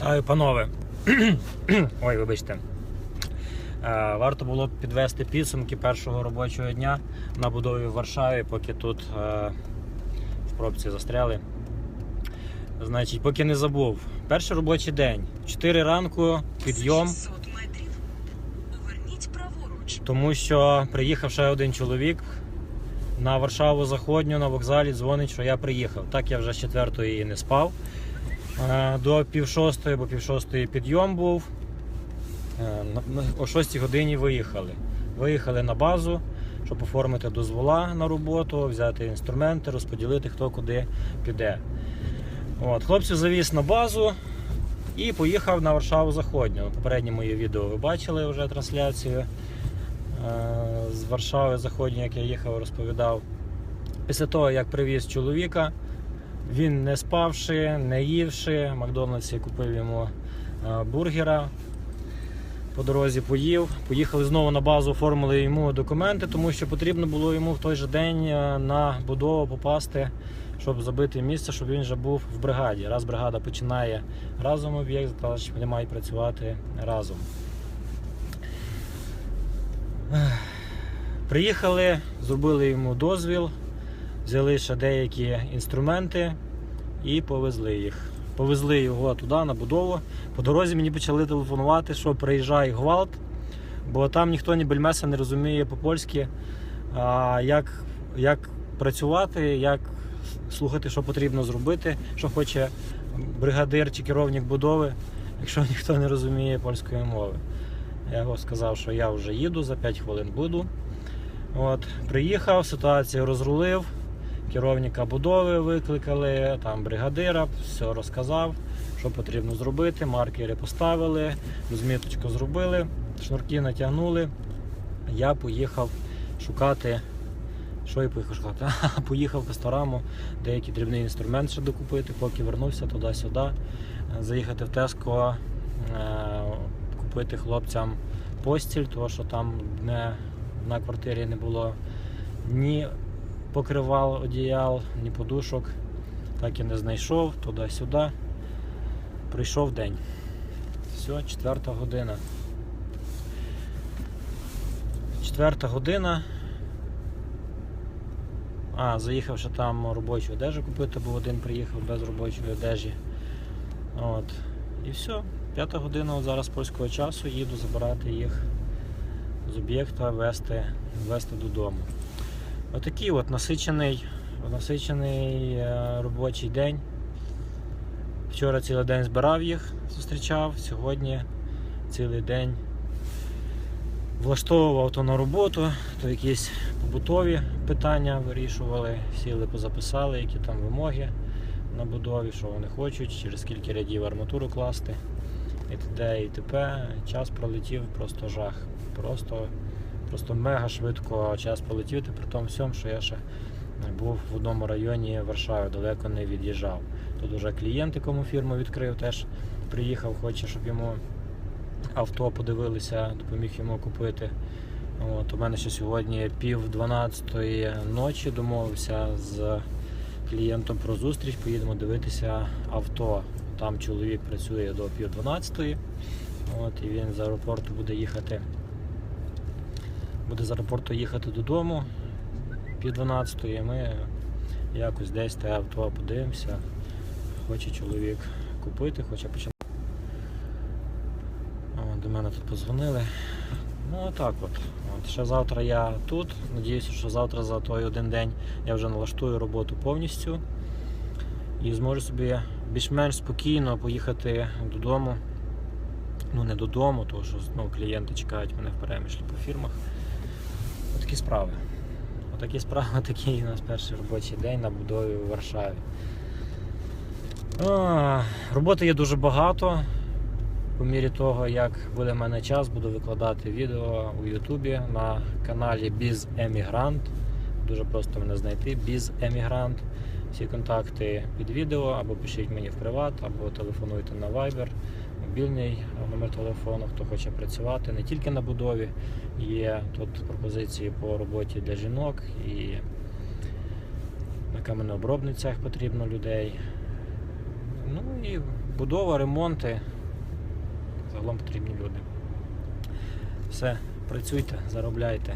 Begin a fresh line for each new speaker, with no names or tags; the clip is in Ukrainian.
Вітаю, панове. Ой, вибачте. Е, Варто було б підвести підсумки першого робочого дня на будові в Варшаві, поки тут е, в пробці застряли. Значить, поки не забув. Перший робочий день. 4 ранку, підйом,
600 метрів.
Тому що приїхав ще один чоловік на Варшаву Заходню на вокзалі дзвонить, що я приїхав. Так я вже з четвертої не спав. Е, До пів шостої, бо пів шостої підйом був. Е, О 6 годині виїхали. Виїхали на базу, щоб оформити дозвола на роботу, взяти інструменти, розподілити, хто куди піде. От, хлопців завіз на базу і поїхав на Варшаву Заходню. Попереднє моє відео ви бачили вже трансляцію е, з Варшави Заходньої, як я їхав, розповідав. Після того, як привіз чоловіка, він не спавши, не ївши, в Макдональдсі купив йому е, бургера. По дорозі поїв. Поїхали знову на базу, оформили йому документи, тому що потрібно було йому в той же день е, на будову попасти, щоб забити місце, щоб він вже був в бригаді. Раз бригада починає разом об'єкт, значить вони мають працювати разом. Приїхали, зробили йому дозвіл, взяли ще деякі інструменти і повезли їх. Повезли його туди на будову. По дорозі мені почали телефонувати, що приїжджає гвалт, бо там ніхто ні бельмеса не розуміє по-польськи, як, як працювати, як слухати, що потрібно зробити, що хоче бригадир чи керівник будови, якщо ніхто не розуміє польської мови. Я його сказав, що я вже їду, за 5 хвилин буду. От, приїхав, ситуацію розрулив, керівника будови викликали, там бригадира, все розказав, що потрібно зробити. Маркери поставили, розміточку зробили, шнурки натягнули. Я поїхав шукати. Що я поїхав шукати? Поїхав в Кастораму, деякий дрібний інструмент ще докупити, поки вернувся туди-сюди. Заїхати в Теско, е, купити хлопцям постіль, тому що там не, на квартирі не було ні покривал, одіял, ні подушок. Так і не знайшов туди-сюди. Прийшов день. Все, четверта година. Четверта година. А, заїхав ще там робочу одежу купити, бо один приїхав без робочої одежі. От. І все. П'ята година зараз польського часу їду забирати їх з об'єкта, вести, вести додому. Отакий от насичений, насичений е, робочий день. Вчора цілий день збирав їх, зустрічав, сьогодні цілий день влаштовував то на роботу, то якісь побутові питання вирішували, сіли, позаписали, які там вимоги на будові, що вони хочуть, через скільки рядів арматуру класти і т.д. і т.п. Час пролетів просто жах. Просто, просто мега швидко час полетів, при тому всьому, що я ще був в одному районі Варшави, далеко не від'їжджав. Тут вже клієнт, якому фірму відкрив, теж приїхав, хоче, щоб йому авто подивилися, допоміг йому купити. От, у мене ще сьогодні пів 12 ночі домовився з клієнтом про зустріч. Поїдемо дивитися авто. Там чоловік працює до пів 12. От, і він з аеропорту буде їхати. Буде з аеропорту їхати додому пів 12 і ми якось десь те авто подивимося. Хоче чоловік купити, хоче починати. До мене тут подзвонили. Ну отак от. от. Ще завтра я тут. Надіюся, що завтра за той один день я вже налаштую роботу повністю і зможу собі більш-менш спокійно поїхати додому. Ну не додому, тому що ну, клієнти чекають мене в перемішлі по фірмах. Отакі справи. Отакі справи, такий у нас перший робочий день на будові у Варшаві. А, роботи є дуже багато. По мірі того, як буде в мене час, буду викладати відео у Ютубі на каналі Біз Емігрант. Дуже просто мене знайти Біз Емігрант. Всі контакти під відео, або пишіть мені в приват, або телефонуйте на Viber, мобільний номер телефону, хто хоче працювати не тільки на будові. Є тут пропозиції по роботі для жінок і на каменеобробницях потрібно людей. Ну і будова, ремонти. Загалом потрібні люди. Все, працюйте, заробляйте.